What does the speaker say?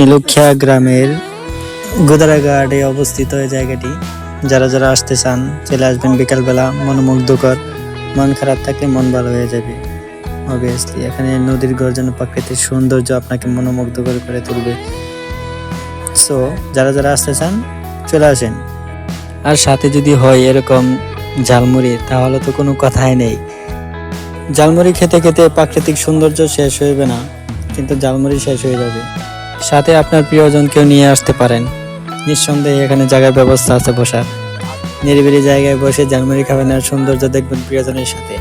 ইলুখিয়া গ্রামের গোদারাঘাটে অবস্থিত এই জায়গাটি। যারা যারা আসতে চান, চলে আসবেন বিকালবেলা। মনোমুগ্ধকর, মন খারাপ থাকলে মন ভালো হয়ে যাবে। অবভিয়াসলি এখানে নদীর গর্জন প্রাকৃতিক সৌন্দর্য আপনাকে মনোমুগ্ধকর করে তুলবে। সো যারা যারা আসতে চান, চলে আসেন। আর সাথে যদি হয় এরকম ঝালমুড়ি, তাহলে তো কোনো কথাই নেই। ঝালমুড়ি খেতে খেতে প্রাকৃতিক সৌন্দর্য শেষ হইবে না, কিন্তু ঝালমুড়ি শেষ হয়ে যাবে। সাথে আপনার প্রিয়জনকেও নিয়ে আসতে পারেন। নিঃসন্দেহে এখানে জায়গার ব্যবস্থা আছে বসার। নিরিবিলি জায়গায় বসে ঝালমুড়ি খাবেন আর সৌন্দর্য দেখবেন প্রিয়জনের সাথে।